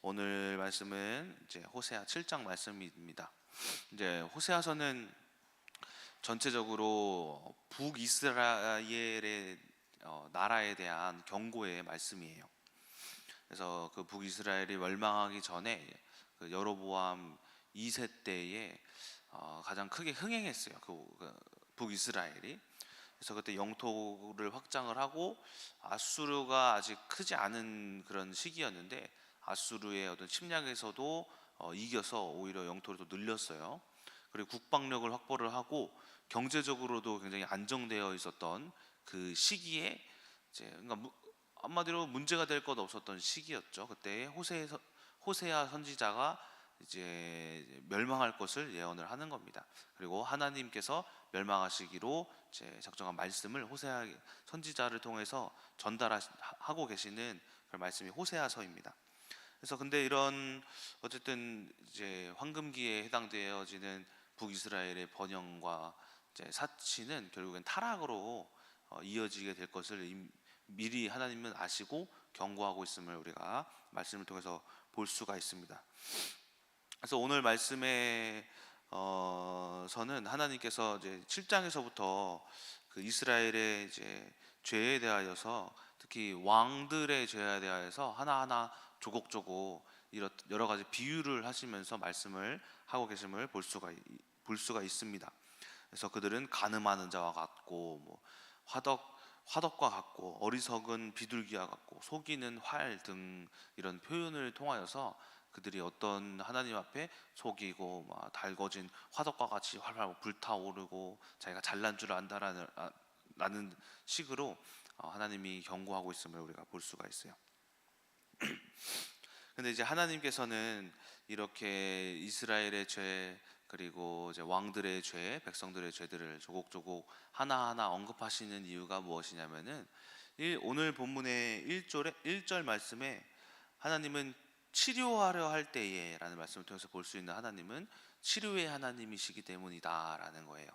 오늘 말씀은 이제 호세아 7장 말씀입니다. 이제 호세아서는 전체적으로 북이스라엘의 어, 나라에 대한 경고의 말씀이에요. 그래서 그 북이스라엘이 멸망하기 전에 그 여로보암 2세 때에 어, 가장 크게 흥행했어요. 그, 그 북이스라엘이. 그래서 그때 영토를 확장을 하고 아수르가 아직 크지 않은 그런 시기였는데 아수르의 어떤 침략에서도 어, 이겨서 오히려 영토를 더 늘렸어요. 그리고 국방력을 확보를 하고 경제적으로도 굉장히 안정되어 있었던 그 시기에 이제 그러니까 무- 한마디로 문제가 될 것 없었던 시기였죠. 그때 호세 호세아 선지자가 이제 멸망할 것을 예언을 하는 겁니다. 그리고 하나님께서 멸망하시기로 이제 작정한 말씀을 호세아 선지자를 통해서 전달하고 계시는 그 말씀이 호세아서입니다. 그래서 근데 이런 어쨌든 이제 황금기에 해당되어지는 북이스라엘의 번영과 이제 사치는 결국엔 타락으로 어, 이어지게 될 것을 임- 미리 하나님은 아시고 경고하고 있음을 우리가 말씀을 통해서 볼 수가 있습니다. 그래서 오늘 말씀에 어, 서는 하나님께서 이제 7장에서부터 그 이스라엘의 이제 죄에 대하여서 특히 왕들의 죄에 대하여서 하나하나 조곡조곡 여러 가지 비유를 하시면서 말씀을 하고 계심을 볼 수가 이- 볼 수가 있습니다. 그래서 그들은 가늠하는 자와 같고 뭐 화덕 화덕과 같고 어리석은 비둘기와 같고 속이는 활 등 이런 표현을 통하여서 그들이 어떤 하나님 앞에 속이고 막 달궈진 화덕과 같이 활활 불타오르고 자기가 잘난 줄 안다라는 아, 식으로 어, 하나님이 경고하고 있음을 우리가 볼 수가 있어요. 근데 이제 하나님께서는 이렇게 이스라엘의 죄 그리고 이제 왕들의 죄, 백성들의 죄들을 조곡조곡 하나하나 언급하시는 이유가 무엇이냐면은 일- 오늘 본문의 1절에 1절 말씀에 하나님은 치료하려 할 때에라는 말씀을 통해서 볼 수 있는 하나님은 치료의 하나님이시기 때문이다라는 거예요.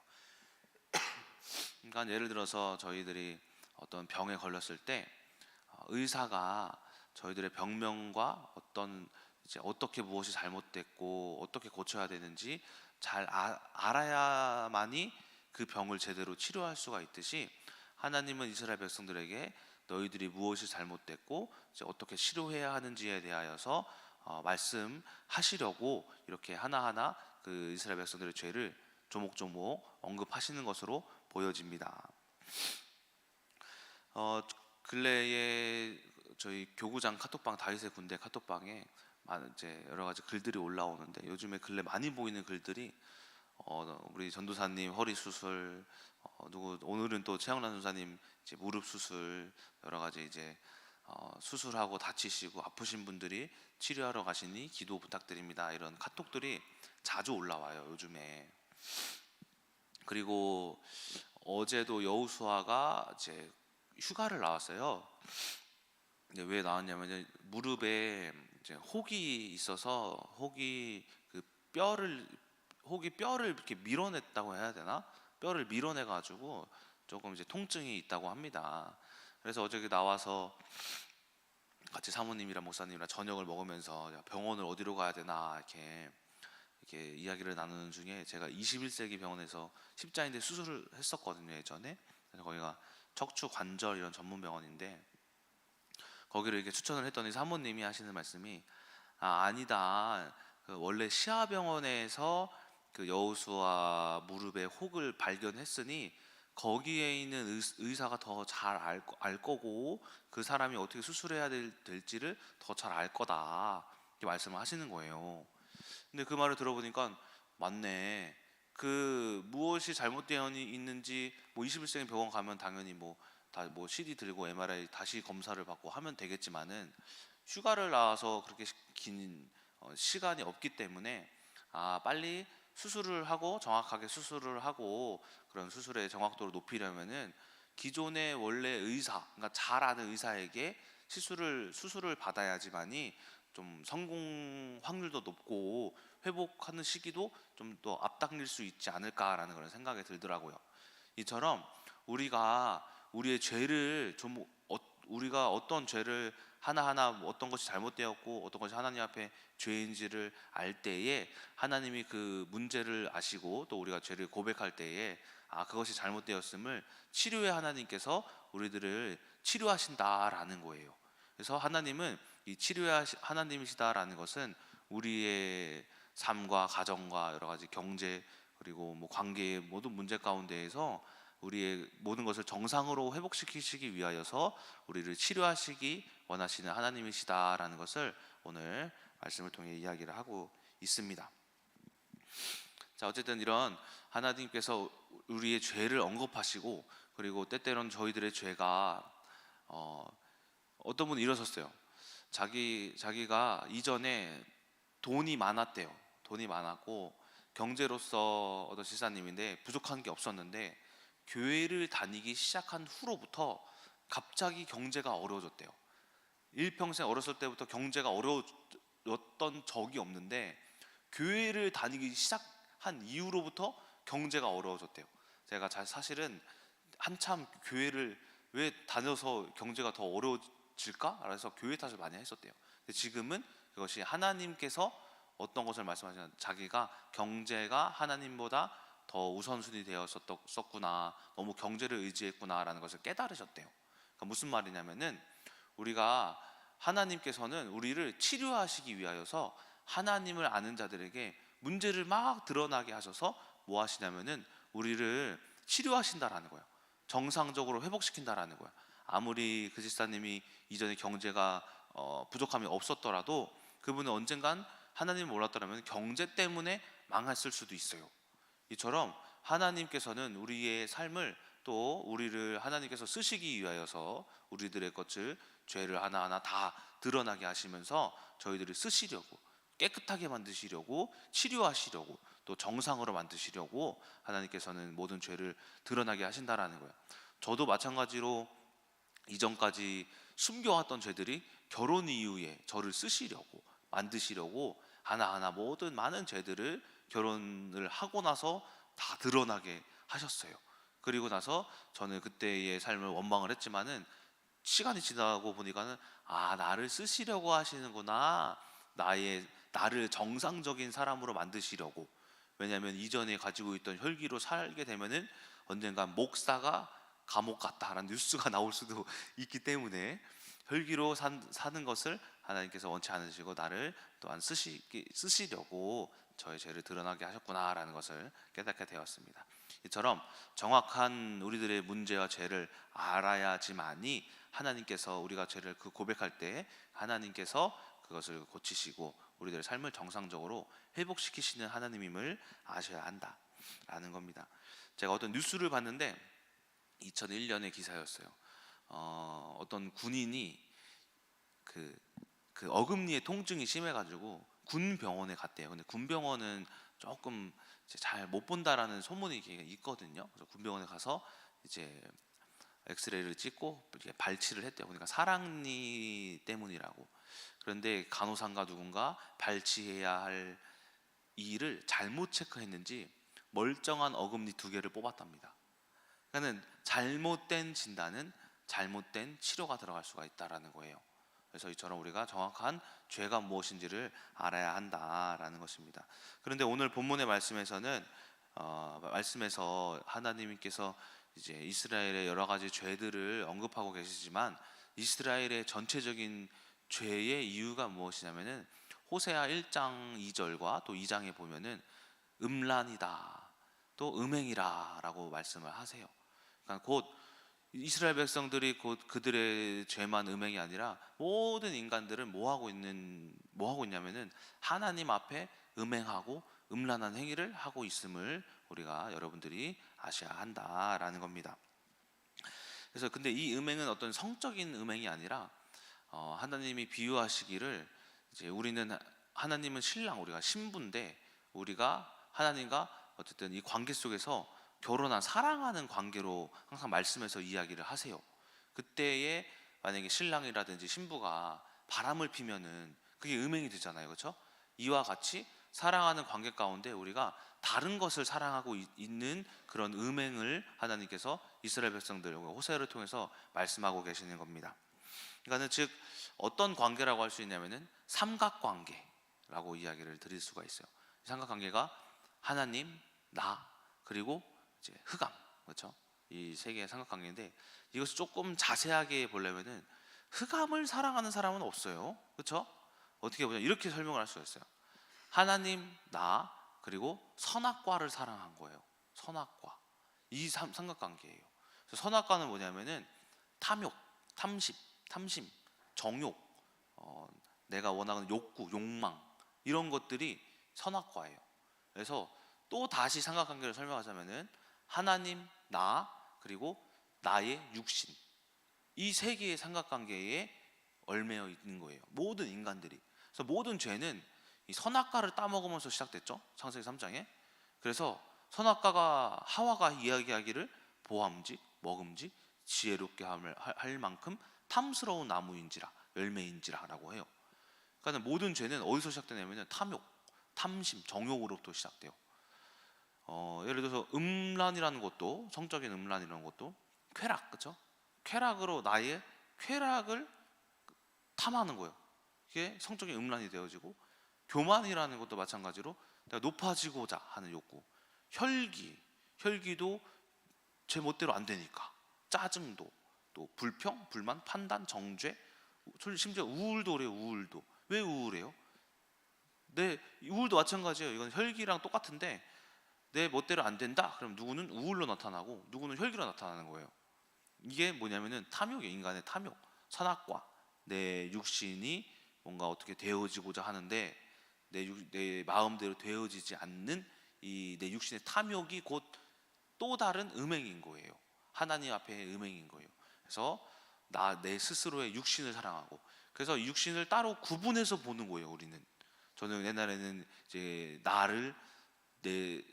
그러니까 예를 들어서 저희들이 어떤 병에 걸렸을 때 어, 의사가 저희들의 병명과 어떤 이제 어떻게 무엇이 잘못됐고 어떻게 고쳐야 되는지 잘 아- 알아야만이 그 병을 제대로 치료할 수가 있듯이 하나님은 이스라엘 백성들에게 너희들이 무엇이 잘못됐고 이제 어떻게 치료해야 하는지에 대하여서 어, 말씀하시려고 이렇게 하나하나 그 이스라엘 백성들의 죄를 조목조목 언급하시는 것으로 보여집니다. 어, 근래에 저희 교구장 카톡방 다윗의 군대 카톡방에 이제 여러 가지 글들이 올라오는데 요즘에 근래 많이 보이는 글들이 어, 우리 전도사님 허리 수술 어, 누구 오늘은 또 최영란 전사님 이제 무릎 수술 여러 가지 이제 어, 수술하고 다치시고 아프신 분들이 치료하러 가시니 기도 부탁드립니다 이런 카톡들이 자주 올라와요 요즘에 그리고 어제도 여우수아가 이제 휴가를 나왔어요. 근데 왜 나왔냐면 무릎에 이제 혹이 있어서 혹이 그 뼈를 혹이 뼈를 이렇게 밀어냈다고 해야 되나? 뼈를 밀어내 가지고 조금 이제 통증이 있다고 합니다. 그래서 어저께 나와서 같이 사모님이랑 목사님이랑 저녁을 먹으면서 야, 병원을 어디로 가야 되나 이렇게 이렇게 이야기를 나누는 중에 제가 21세기 병원에서 십자인대 수술을 했었거든요 예전에 거기가 척추 관절 이런 전문 병원인데 거기를 이렇게 추천을 했더니 사모님이 하시는 말씀이 아 아니다 그 원래 시아병원에서 그 여우수와 무릎에 혹을 발견했으니 거기에 있는 의, 의사가 더잘알 거고 그 사람이 어떻게 수술해야 될, 될지를 더 잘 알 거다 이렇게 말씀을 하시는 거예요. 근데 그 말을 들어보니까 맞네. 그 무엇이 잘못되어 있는지 뭐 21세기 병원 가면 당연히 뭐 다 뭐 CD 들고 MRI 다시 검사를 받고 하면 되겠지만은 휴가를 나와서 그렇게 시- 긴 어, 시간이 없기 때문에 아 빨리 수술을 하고 정확하게 수술을 하고 그런 수술의 정확도를 높이려면은 기존의 원래 의사, 그러니까 잘 아는 의사에게 시술을 수술을 받아야지만이 좀 성공 확률도 높고 회복하는 시기도 좀 더 앞당길 수 있지 않을까라는 그런 생각이 들더라고요. 이처럼 우리가 우리의 죄를 좀 어, 우리가 어떤 죄를 하나하나 뭐 어떤 것이 잘못되었고 어떤 것이 하나님 앞에 죄인지를 알 때에 하나님이 그 문제를 아시고 또 우리가 죄를 고백할 때에 아 그것이 잘못되었음을 치료의 하나님께서 우리들을 치료하신다라는 거예요. 그래서 하나님은 이 치료의 하나님이시다라는 것은 우리의 삶과 가정과 여러 가지 경제 그리고 뭐 관계의 모든 문제 가운데에서 우리의 모든 것을 정상으로 회복시키시기 위하여서 우리를 치료하시기 원하시는 하나님이시다라는 것을 오늘 말씀을 통해 이야기를 하고 있습니다. 자, 어쨌든 이런 하나님께서 우리의 죄를 언급하시고 그리고 때때로는 저희들의 죄가 어, 어떤 분이 이러셨어요. 자기 자기가 이전에 돈이 많았대요. 돈이 많았고 경제로서 어떤 지사님인데 부족한 게 없었는데 교회를 다니기 시작한 후로부터 갑자기 경제가 어려워졌대요. 일평생 어렸을 때부터 경제가 어려웠던 적이 없는데 교회를 다니기 시작한 이후로부터 경제가 어려워졌대요. 제가 자- 사실은 한참 교회를 왜 다녀서 경제가 더 어려워질까? 그래서 교회 탓을 많이 했었대요. 지금은 그것이 하나님께서 어떤 것을 말씀하시냐 자기가 경제가 하나님보다 더 우선순위 되었었구나 너무 경제를 의지했구나라는 것을 깨달으셨대요. 그러니까 무슨 말이냐면은 우리가 하나님께서는 우리를 치료하시기 위하여서 하나님을 아는 자들에게 문제를 막 드러나게 하셔서 뭐 하시냐면은 우리를 치료하신다라는 거예요. 정상적으로 회복시킨다라는 거예요. 아무리 그 집사님이 이전에 경제가 어, 부족함이 없었더라도 그분은 언젠간 하나님을 몰랐더라면 경제 때문에 망했을 수도 있어요. 이처럼 하나님께서는 우리의 삶을 또 우리를 하나님께서 쓰시기 위하여서 우리들의 것을 죄를 하나하나 다 드러나게 하시면서 저희들을 쓰시려고 깨끗하게 만드시려고 치료하시려고 또 정상으로 만드시려고 하나님께서는 모든 죄를 드러나게 하신다라는 거예요. 저도 마찬가지로 이전까지 숨겨왔던 죄들이 결혼 이후에 저를 쓰시려고 만드시려고 하나하나 모든 많은 죄들을 결혼을 하고 나서 다 드러나게 하셨어요. 그리고 나서 저는 그때의 삶을 원망을 했지만은 시간이 지나고 보니까는 아 나를 쓰시려고 하시는구나 나의 나를 정상적인 사람으로 만드시려고 왜냐하면 이전에 가지고 있던 혈기로 살게 되면은 언젠간 목사가 감옥 갔다라는 뉴스가 나올 수도 있기 때문에 혈기로 산, 사는 것을 하나님께서 원치 않으시고 나를 또한 쓰시, 쓰시려고 저의 죄를 드러나게 하셨구나라는 것을 깨닫게 되었습니다. 이처럼 정확한 우리들의 문제와 죄를 알아야지만이 하나님께서 우리가 죄를 그 고백할 때 하나님께서 그것을 고치시고 우리들의 삶을 정상적으로 회복시키시는 하나님임을 아셔야 한다라는 겁니다. 제가 어떤 뉴스를 봤는데 2001년의 기사였어요. 어, 어떤 군인이 그, 그 어금니에 통증이 심해가지고 군 병원에 갔대요. 근데 군 병원은 조금 잘 못 본다라는 소문이 있거든요. 그래서 군 병원에 가서 이제 엑스레이를 찍고 발치를 했대요. 그러니까 사랑니 때문이라고. 그런데 간호사인가 누군가 발치해야 할 이를 잘못 체크했는지 멀쩡한 어금니 두 개를 뽑았답니다. 그러니까는 잘못된 진단은 잘못된 치료가 들어갈 수가 있다라는 거예요. 그래서 이처럼 우리가 정확한 죄가 무엇인지를 알아야 한다라는 것입니다. 그런데 오늘 본문의 말씀에서는 어, 말씀에서 하나님께서 이제 이스라엘의 여러 가지 죄들을 언급하고 계시지만 이스라엘의 전체적인 죄의 이유가 무엇이냐면은 호세아 1장 2절과 또 2장에 보면은 음란이다 또 음행이라라고 말씀을 하세요. 그러니까 곧 이스라엘 백성들이 곧 그들의 죄만 음행이 아니라 모든 인간들은 뭐 하고 있는 뭐 하고 있냐면은 하나님 앞에 음행하고 음란한 행위를 하고 있음을 우리가 여러분들이 아셔야 한다라는 겁니다. 그래서 근데 이 음행은 어떤 성적인 음행이 아니라 어, 하나님이 비유하시기를 이제 우리는 하나님은 신랑 우리가 신부인데 우리가 하나님과 어쨌든 이 관계 속에서 결혼한 사랑하는 관계로 항상 말씀에서 이야기를 하세요. 그때에 만약에 신랑이라든지 신부가 바람을 피면은 그게 음행이 되잖아요. 그렇죠? 이와 같이 사랑하는 관계 가운데 우리가 다른 것을 사랑하고 이- 있는 그런 음행을 하나님께서 이스라엘 백성들 호세를 통해서 말씀하고 계시는 겁니다. 그러니까는 즉 어떤 관계라고 할 수 있냐면은 삼각관계라고 이야기를 드릴 수가 있어요. 삼각관계가 하나님, 나 그리고 이제 흑암 그렇죠? 이세 개의 삼각관계인데 이것을 조금 자세하게 보려면은 흑암을 사랑하는 사람은 없어요. 그렇죠? 어떻게 보냐 이렇게 설명을 할 수가 있어요. 하나님, 나 그리고 선악과를 사랑한 거예요. 선악과 이 삼, 삼각관계예요. 선악과는 뭐냐면은 탐욕, 탐심, 탐심, 정욕, 어, 내가 원하는 욕구, 욕망 이런 것들이 선악과예요. 그래서 또 다시 삼각관계를 설명하자면은 하나님, 나 그리고 나의 육신 이 세 개의 삼각관계에 얽매여 있는 거예요. 모든 인간들이. 그래서 모든 죄는 이 선악과를 따먹으면서 시작됐죠. 창세기 3장에. 그래서 선악과가 하와가 이야기하기를 보암직, 먹음직, 지혜롭게 함을 할- 할 만큼 탐스러운 나무인지라 열매인지라라고 해요. 그러니까 모든 죄는 어디서 시작되냐면은 탐욕, 탐심, 정욕으로부터 시작돼요. 어, 예를 들어서 음란이라는 것도 성적인 음란이라는 것도 쾌락, 그렇죠? 쾌락으로 나의 쾌락을 탐하는 거예요. 이게 성적인 음란이 되어지고 교만이라는 것도 마찬가지로 내가 높아지고자 하는 욕구, 혈기, 혈기도 제 멋대로 안 되니까 짜증도 또 불평, 불만, 판단, 정죄, 우- 심지어 우울도 그래요. 우울도 왜 우울해요? 내 우울도 마찬가지예요. 이건 혈기랑 똑같은데 내 멋대로 안 된다. 그럼 누구는 우울로 나타나고 누구는 혈기로 나타나는 거예요. 이게 뭐냐면은 탐욕이에요. 인간의 탐욕, 선악과 내 육신이 뭔가 어떻게 되어지고자 하는데 내, 육, 내 마음대로 되어지지 않는 이 내 육신의 탐욕이 곧 또 다른 음행인 거예요. 하나님 앞에 음행인 거예요. 그래서 나 내 스스로의 육신을 사랑하고 그래서 이 육신을 따로 구분해서 보는 거예요. 우리는 저는 옛날에는 이제 나를 내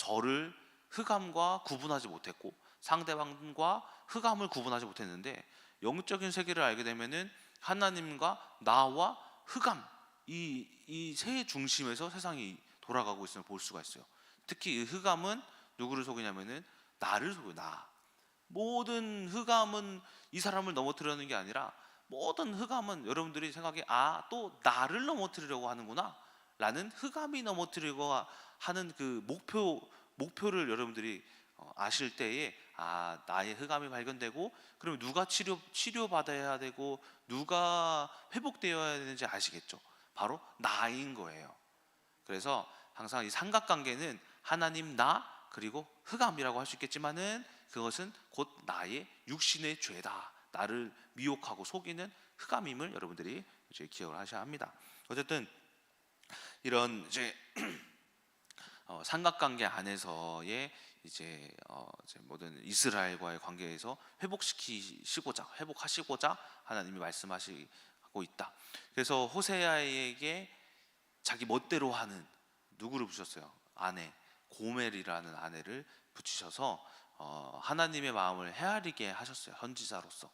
저를 흑암과 구분하지 못했고 상대방과 흑암을 구분하지 못했는데 영적인 세계를 알게 되면은 하나님과 나와 흑암 이 이 세 중심에서 세상이 돌아가고 있음을 볼 수가 있어요. 특히 이 흑암은 누구를 속이냐면은 나를 속여 나. 모든 흑암은 이 사람을 넘어뜨리는 게 아니라 모든 흑암은 여러분들이 생각에 아 또 나를 넘어뜨리려고 하는구나 라는 흑암이 넘어뜨리고 하는 그 목표 목표를 여러분들이 어, 아실 때에 아 나의 흑암이 발견되고 그럼 누가 치료 치료 받아야 되고 누가 회복되어야 되는지 아시겠죠? 바로 나인 거예요. 그래서 항상 이 삼각관계는 하나님 나 그리고 흑암이라고 할 수 있겠지만은 그것은 곧 나의 육신의 죄다. 나를 미혹하고 속이는 흑암임을 여러분들이 이제 기억을 하셔야 합니다. 어쨌든 이런 이제 어, 삼각관계 안에서의 이제, 어, 이제 모든 이스라엘과의 관계에서 회복시키시고자 회복하시고자 하나님이 말씀하시고 있다. 그래서 호세아에게 자기 멋대로 하는 누구를 부셨어요? 아내 고멜이라는 아내를 붙이셔서 어, 하나님의 마음을 헤아리게 하셨어요. 선지자로서.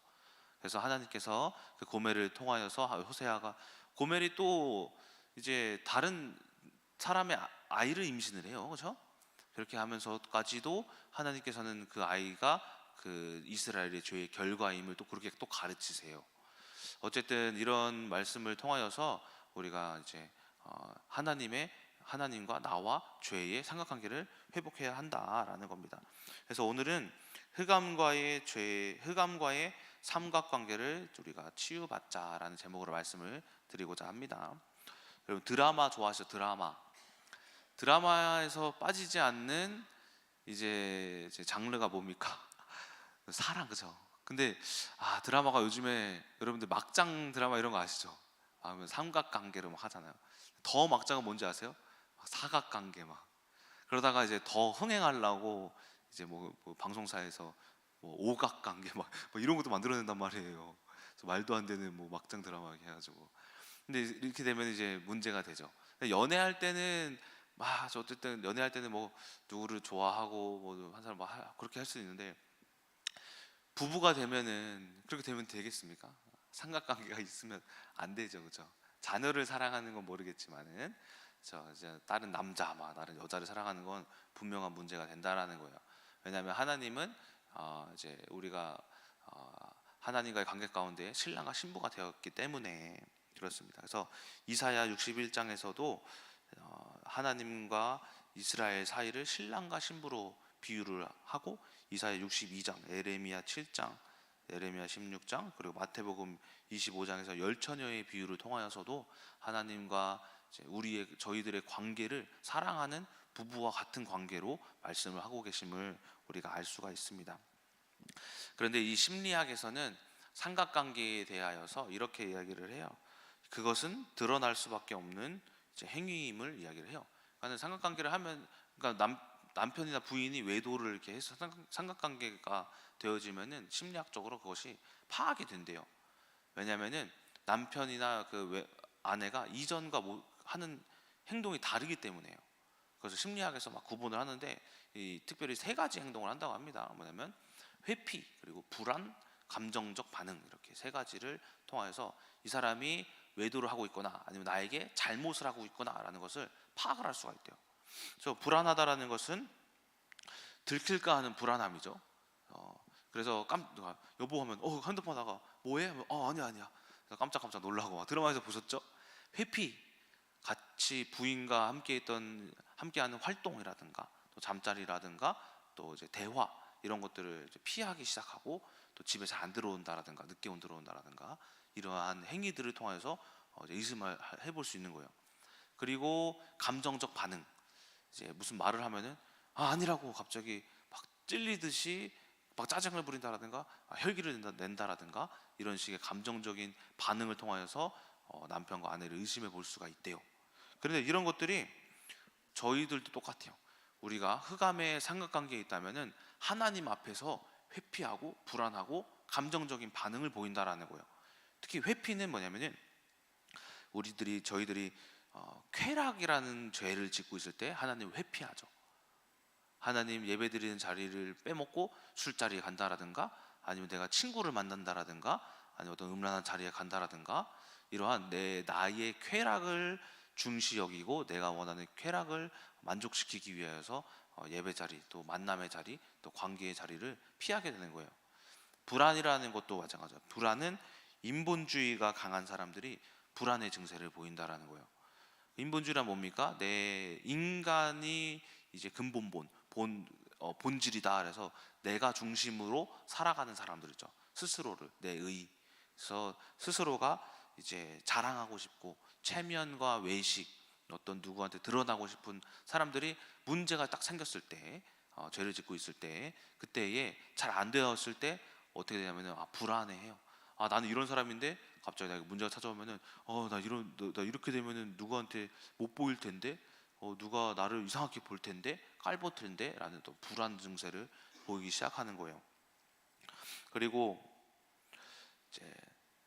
그래서 하나님께서 그 고멜을 통하여서 호세아가 고멜이 또 이제 다른 사람의 아- 아이를 임신을 해요. 그렇죠? 그렇게 하면서까지도 하나님께서는 그 아이가 그 이스라엘의 죄의 결과임을 또 그렇게 또 가르치세요. 어쨌든 이런 말씀을 통하여서 우리가 이제 어, 하나님의 하나님과 나와 죄의 삼각관계를 회복해야 한다라는 겁니다. 그래서 오늘은 흑암과의 죄, 흑암과의 삼각관계를 우리가 치유받자라는 제목으로 말씀을 드리고자 합니다. 여러분 드라마 좋아하시죠? 드라마. 드라마에서 빠지지 않는 이제 제 장르가 뭡니까? 사랑 그죠? 근데 아 드라마가 요즘에 여러분들 막장 드라마 이런 거 아시죠? 아, 삼각관계로 막 하잖아요. 더 막장은 뭔지 아세요? 막 사각관계 막 그러다가 이제 더 흥행하려고 이제 뭐, 뭐 방송사에서 뭐 오각관계 막, 뭐 이런 것도 만들어낸단 말이에요. 말도 안 되는 뭐 막장 드라마 해가지고 근데 이렇게 되면 이제 문제가 되죠. 연애할 때는 막저 어쨌든 연애할 때는 뭐 누구를 좋아하고 뭐 한 사람 뭐 하- 그렇게 할 수 있는데 부부가 되면은 그렇게 되면 되겠습니까? 삼각관계가 있으면 안 되죠, 그죠? 자녀를 사랑하는 건 모르겠지만은 저 이제 다른 남자, 막 다른 여자를 사랑하는 건 분명한 문제가 된다라는 거예요. 왜냐하면 하나님은 어 이제 우리가 어 하나님과의 관계 가운데 신랑과 신부가 되었기 때문에 그렇습니다. 그래서 이사야 61장에서도 어, 하나님과 이스라엘 사이를 신랑과 신부로 비유를 하고 이사야 62장, 에레미야 7장, 에레미야 16장 그리고 마태복음 25장에서 열 처녀의 비유를 통하여서도 하나님과 우리의 저희들의 관계를 사랑하는 부부와 같은 관계로 말씀을 하고 계심을 우리가 알 수가 있습니다. 그런데 이 심리학에서는 삼각관계에 대하여서 이렇게 이야기를 해요. 그것은 드러날 수밖에 없는 행위임을 이야기를 해요. 그러니까 삼각관계를 하면 그러니까 남 남편이나 부인이 외도를 이렇게 해서 삼각- 삼각관계가 되어지면은 심리학적으로 그것이 파악이 된대요. 왜냐하면은 남편이나 그 외- 아내가 이전과 뭐 하는 행동이 다르기 때문에요. 그래서 심리학에서 막 구분을 하는데 이 특별히 세 가지 행동을 한다고 합니다. 뭐냐면 회피 그리고 불안, 감정적 반응 이렇게 세 가지를 통하여서 이 사람이 외도를 하고 있거나 아니면 나에게 잘못을 하고 있거나라는 것을 파악을 할 수가 있대요. 그래서 불안하다라는 것은 들킬까 하는 불안함이죠. 어, 그래서 깜 여보 하면 어 핸드폰 하다가 뭐해? 하면 어 아니야 아니야. 깜짝깜짝 놀라고 막 드라마에서 보셨죠? 회피 같이 부인과 함께 했던 함께하는 활동이라든가 또 잠자리라든가 또 이제 대화 이런 것들을 피하기 시작하고 또 집에 잘 안 들어온다라든가 늦게 온 들어온다라든가 이러한 행위들을 통해서 어, 의심을 하- 해볼 수 있는 거예요. 그리고 감정적 반응 이제 무슨 말을 하면은 아 아니라고 갑자기 막 찔리듯이 막 짜증을 부린다라든가 아, 혈기를 낸다, 낸다 라든가 이런 식의 감정적인 반응을 통하여서 어, 남편과 아내를 의심해 볼 수가 있대요. 그런데 이런 것들이 저희들도 똑같아요. 우리가 흑암의 삼각관계에 있다면은 하나님 앞에서 회피하고 불안하고 감정적인 반응을 보인다라는 거예요. 특히 회피는 뭐냐면은 우리들이 저희들이 어, 쾌락이라는 죄를 짓고 있을 때 하나님 회피하죠. 하나님 예배 드리는 자리를 빼먹고 술자리에 간다라든가 아니면 내가 친구를 만난다라든가 아니면 어떤 음란한 자리에 간다라든가 이러한 내 나의 쾌락을 중시 여기고 내가 원하는 쾌락을 만족시키기 위하여서 어, 예배 자리 또 만남의 자리 또 관계의 자리를 피하게 되는 거예요. 불안이라는 것도 마찬가지예요. 불안은 인본주의가 강한 사람들이 불안의 증세를 보인다라는 거예요. 인본주의란 뭡니까? 내 인간이 이제 근본본 본 어, 본질이다. 그래서 내가 중심으로 살아가는 사람들이죠. 스스로를 내 의. 그래서 스스로가 이제 자랑하고 싶고 체면과 외식 어떤 누구한테 드러나고 싶은 사람들이 문제가 딱 생겼을 때 어, 죄를 짓고 있을 때 그때에 잘 안 되었을 때 어떻게 되냐면은 아 불안해해요. 아 나는 이런 사람인데? 갑자기 내가 문제가 찾아오면은 어 나 이런 나, 나 이렇게 되면은 누구한테 못 보일 텐데? 어 누가 나를 이상하게 볼 텐데? 깔볼 텐데라는 또 불안 증세를 보이기 시작하는 거예요. 그리고 이제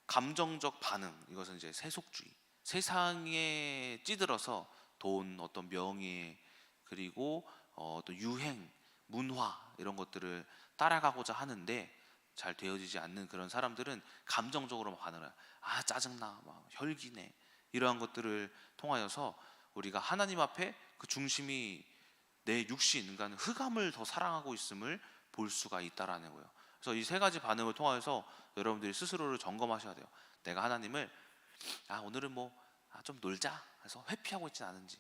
감정적 반응 이것은 이제 세속주의. 세상에 찌들어서 돈 어떤 명예 그리고 어, 또 유행 문화 이런 것들을 따라가고자 하는데 잘 되어지지 않는 그런 사람들은 감정적으로 반응을 해요. 아 짜증나 막 혈기네 이러한 것들을 통하여서 우리가 하나님 앞에 그 중심이 내 육신 그러니까 흑암을 더 사랑하고 있음을 볼 수가 있다라는 거예요. 그래서 이 세 가지 반응을 통하여서 여러분들이 스스로를 점검하셔야 돼요. 내가 하나님을 아 오늘은 뭐좀 놀자 해서 회피하고 있지 않은지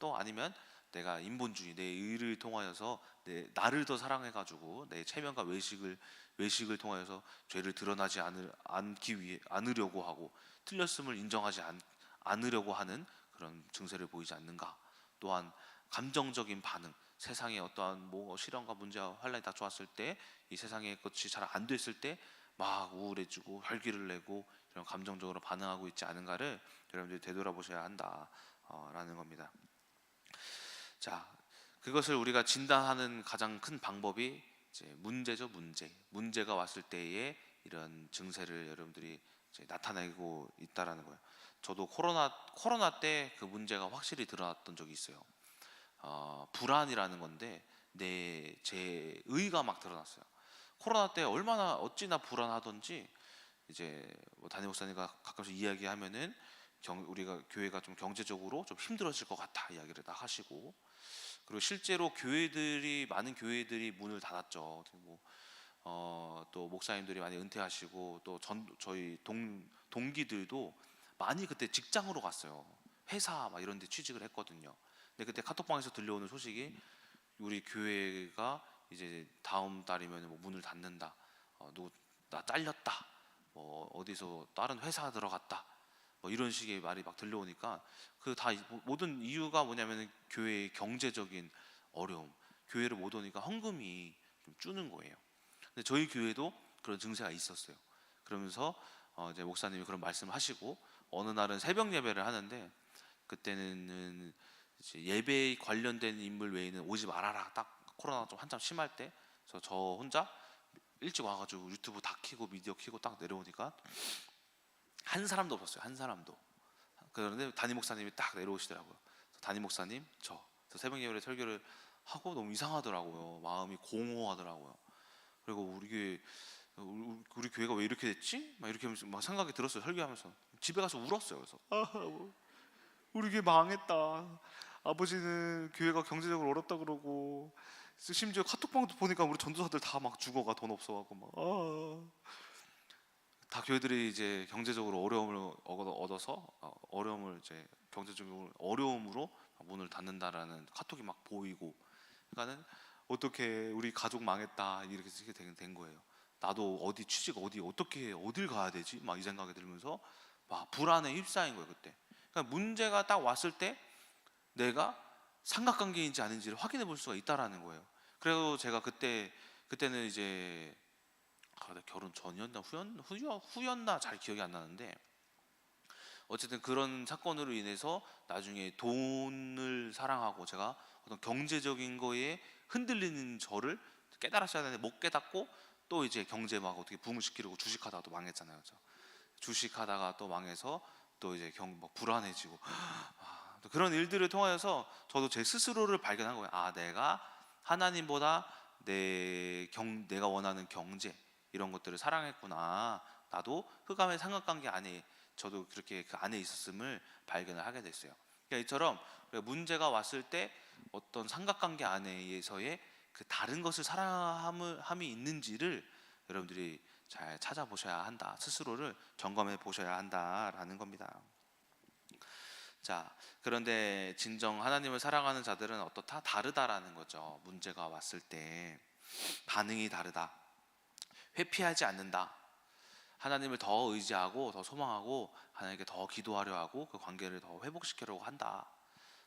또 아니면 내가 인본주의 내 의를 통하여서 내 나를 더 사랑해 가지고 내 체면과 외식을 외식을 통하여서 죄를 드러나지 않기 위해 않으려고 하고 틀렸음을 인정하지 않, 않으려고 하는 그런 증세를 보이지 않는가 또한 감정적인 반응 세상에 어떠한 뭐 시련과 문제와 환란이 닥쳐왔을 때 이 세상의 것이 잘 안 됐을 때 막 우울해지고 혈기를 내고 이런 감정적으로 반응하고 있지 않은가를 여러분들이 되돌아보셔야 한다라는 겁니다. 자, 그것을 우리가 진단하는 가장 큰 방법이 이제 문제죠, 문제. 문제가 왔을 때에 이런 증세를 여러분들이 나타내고 있다라는 거예요. 저도 코로나 코로나 때 그 문제가 확실히 드러났던 적이 있어요. 어, 불안이라는 건데 내 제 의가 막 드러났어요. 코로나 때 얼마나 어찌나 불안하던지 이제 뭐 담임 목사님과 가끔씩 이야기하면은 경, 우리가 교회가 좀 경제적으로 좀 힘들어질 것 같다 이야기를 딱 하시고 그리고 실제로 교회들이 많은 교회들이 문을 닫았죠. 뭐 어, 또 목사님들이 많이 은퇴하시고 또 전 저희 동 동기들도 많이 그때 직장으로 갔어요. 회사 막 이런 데 취직을 했거든요. 근데 그때 카톡방에서 들려오는 소식이 우리 교회가 이제 다음 달이면 뭐 문을 닫는다. 어, 누구 나 잘렸다. 뭐 어디서 다른 회사 들어갔다. 뭐 이런 식의 말이 막 들려오니까 그 다 모든 이유가 뭐냐면 교회의 경제적인 어려움. 교회를 못 오니까 헌금이 좀 주는 거예요. 근데 저희 교회도 그런 증세가 있었어요. 그러면서 어 이제 목사님이 그런 말씀을 하시고 어느 날은 새벽 예배를 하는데 그때는 이제 예배 관련된 인물 외에는 오지 말아라. 딱 코로나 좀 한참 심할 때, 그래서 저 혼자 일찍 와가지고 유튜브 다 키고 미디어 키고 딱 내려오니까 한 사람도 없었어요. 한 사람도. 그런데 담임 목사님이 딱 내려오시더라고요. 담임 목사님, 저. 새벽 예배 설교를 하고 너무 이상하더라고요. 마음이 공허하더라고요. 그리고 우리 우리, 우리 교회가 왜 이렇게 됐지? 막 이렇게 막 생각이 들었어요. 설교하면서 집에 가서 울었어요. 그래서 아, 뭐, 우리 교회 망했다. 아버지는 교회가 경제적으로 어렵다 그러고 심지어 카톡방도 보니까 우리 전도사들 다 막 죽어가 돈 없어가고 막 아. 다 교회들이 이제 경제적으로 어려움을 얻어- 얻어서 어, 어려움을 이제 경제적으로 어려움으로 문을 닫는다라는 카톡이 막 보이고 그러니까는 어떻게 우리 가족 망했다 이렇게 쓰게 된, 된 거예요. 나도 어디 취직 어디 어떻게 어딜 가야 되지? 막 이 생각이 들면서 막 불안에 휩싸인 거예요 그때. 그러니까 문제가 딱 왔을 때 내가 삼각관계인지 아닌지를 확인해 볼 수가 있다라는 거예요. 그래서 제가 그때 그때는 이제 아, 나 결혼 전이었나 후였, 후였, 후였나 잘 기억이 안 나는데 어쨌든 그런 사건으로 인해서 나중에 돈을 사랑하고 제가 어떤 경제적인 거에 흔들리는 저를 깨달았어야 되는데 못 깨닫고 또 이제 경제 막 어떻게 붐을 시키려고 주식하다가 또 망했잖아요. 저. 주식하다가 또 망해서 또 이제 경, 막 불안해지고 아, 또 그런 일들을 통하여서 저도 제 스스로를 발견한 거예요. 아, 내가 하나님보다 내 경, 내가 원하는 경제 이런 것들을 사랑했구나. 나도 흑암의 삼각관계 안에 저도 그렇게 그 안에 있었음을 발견을 하게 됐어요. 그러니까 이처럼 문제가 왔을 때 어떤 삼각관계 안에서의 그 다른 것을 사랑함이 있는지를 여러분들이 잘 찾아보셔야 한다. 스스로를 점검해 보셔야 한다라는 겁니다. 자, 그런데 진정 하나님을 사랑하는 자들은 어떻다? 다르다라는 거죠. 문제가 왔을 때 반응이 다르다. 회피하지 않는다. 하나님을 더 의지하고 더 소망하고 하나님께 더 기도하려 하고 그 관계를 더 회복시키려고 한다.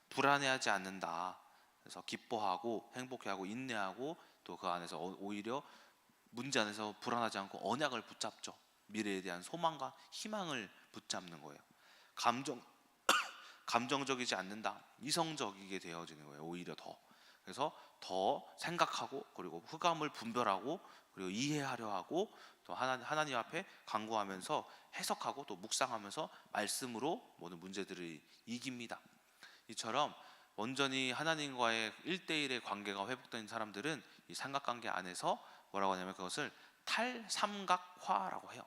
불안해하지 않는다. 그래서 기뻐하고 행복해하고 인내하고 또 그 안에서 오- 오히려 문제 안에서 불안하지 않고 언약을 붙잡죠. 미래에 대한 소망과 희망을 붙잡는 거예요. 감정 감정적이지 않는다. 이성적이게 되어지는 거예요. 오히려 더. 그래서 더 생각하고 그리고 흑암을 분별하고 그리고 이해하려 하고 또 하나님, 앞에 간구하면서 해석하고 또 묵상하면서 말씀으로 모든 문제들을 이깁니다. 이처럼 온전히 하나님과의 일대일의 관계가 회복된 사람들은 이 삼각관계 안에서 뭐라고 하냐면 그것을 탈삼각화라고 해요.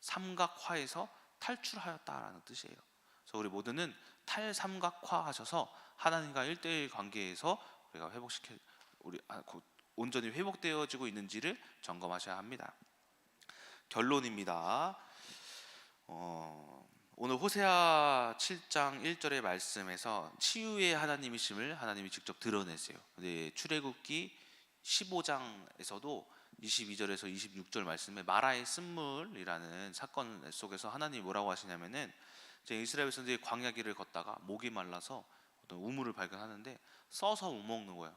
삼각화에서 탈출하였다라는 뜻이에요. 그래서 우리 모두는 탈삼각화 하셔서 하나님과 일대일 관계에서 우리가 회복시켜 우리 아, 그 온전히 회복되어지고 있는지를 점검하셔야 합니다. 결론입니다. 어, 오늘 호세아 7장 1절의 말씀에서 치유의 하나님이심을 하나님이 직접 드러내세요. 근데 출애굽기 15장에서도 22절에서 26절 말씀에 마라의 쓴물이라는 사건 속에서 하나님이 뭐라고 하시냐면은 이제 이스라엘 백성들이 광야 길을 걷다가 목이 말라서 어떤 우물을 발견하는데 써서 못 먹는 거예요.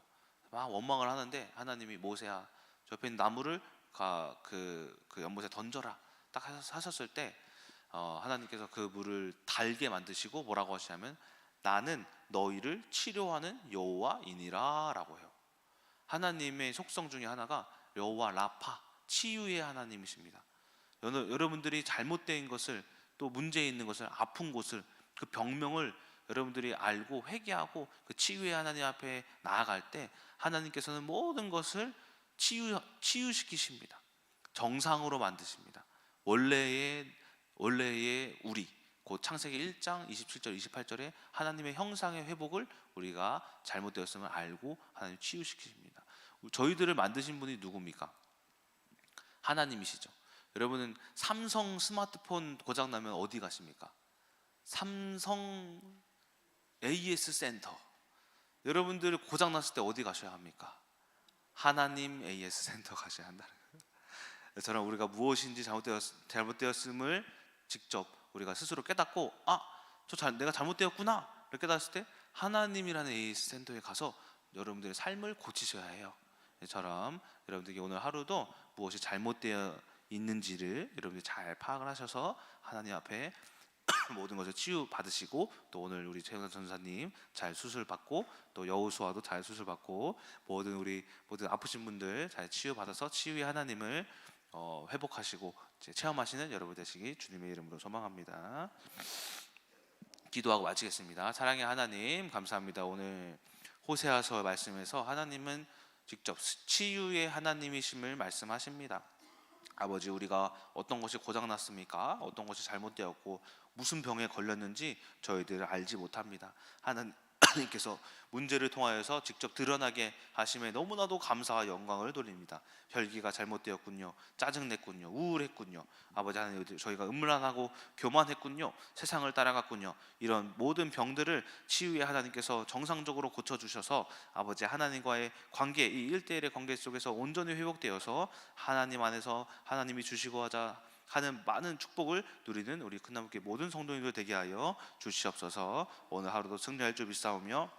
막 원망을 하는데 하나님이 모세야 저 옆에 있는 나무를 가, 그, 그 연못에 던져라 딱 하셨- 하셨을 때 어, 하나님께서 그 물을 달게 만드시고 뭐라고 하시냐면 나는 너희를 치료하는 여호와이니라라고 해요. 하나님의 속성 중에 하나가 여호와 라파 치유의 하나님이십니다. 여러- 여러분들이 잘못된 것을 또 문제 있는 것을 아픈 곳을 그 병명을 여러분들이 알고 회개하고 그 치유의 하나님 앞에 나아갈 때 하나님께서는 모든 것을 치유 치유시키십니다. 정상으로 만드십니다. 원래의 원래의 우리 곧 창세기 1장 27절 28절에 하나님의 형상의 회복을 우리가 잘못되었음을 알고 하나님 치유시키십니다. 저희들을 만드신 분이 누굽니까? 하나님이시죠. 여러분은 삼성 스마트폰 고장 나면 어디 가십니까? 삼성 AS 센터. 여러분들 고장 났을 때 어디 가셔야 합니까? 하나님 AS 센터 가셔야 한다는 거예요. 저는 우리가 무엇인지 잘못되었, 잘못되었음을 직접 우리가 스스로 깨닫고 아, 저 잘, 내가 잘못되었구나. 이렇게 깨닫을 때 하나님이라는 AS 센터에 가서 여러분들의 삶을 고치셔야 해요. 저처럼 여러분들에게 오늘 하루도 무엇이 잘못되어 있는지를 여러분들이 잘 파악을 하셔서 하나님 앞에 모든 것을 치유 받으시고 또 오늘 우리 최영선 전사님 잘 수술 받고 또 여우수아도 잘 수술 받고 모든 우리 모든 아프신 분들 잘 치유 받아서 치유의 하나님을 어, 회복하시고 체험하시는 여러분 되시기 주님의 이름으로 소망합니다. 기도하고 마치겠습니다. 사랑의 하나님 감사합니다. 오늘 호세아서 말씀에서 하나님은 직접 치유의 하나님이심을 말씀하십니다. 아버지 우리가 어떤 것이 고장 났습니까? 어떤 것이 잘못되었고 무슨 병에 걸렸는지 저희들 알지 못합니다. 하나님 께서 문제를 통하여서 직접 드러나게 하심에 너무나도 감사와 영광을 돌립니다. 혈기가 잘못되었군요. 짜증냈군요. 우울했군요. 아버지 하나님 저희가 음란하고 교만했군요. 세상을 따라갔군요. 이런 모든 병들을 치유의 하나님께서 정상적으로 고쳐 주셔서 아버지 하나님과의 관계 이 1대1의 관계 속에서 온전히 회복되어서 하나님 안에서 하나님이 주시고 하자 하는 많은 축복을 누리는 우리 큰나무교 모든 성도님들 되게 하여 주시옵소서. 오늘 하루도 승리할 줄 믿사오며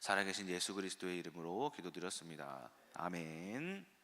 살아계신 예수 그리스도의 이름으로 기도드렸습니다. 아멘.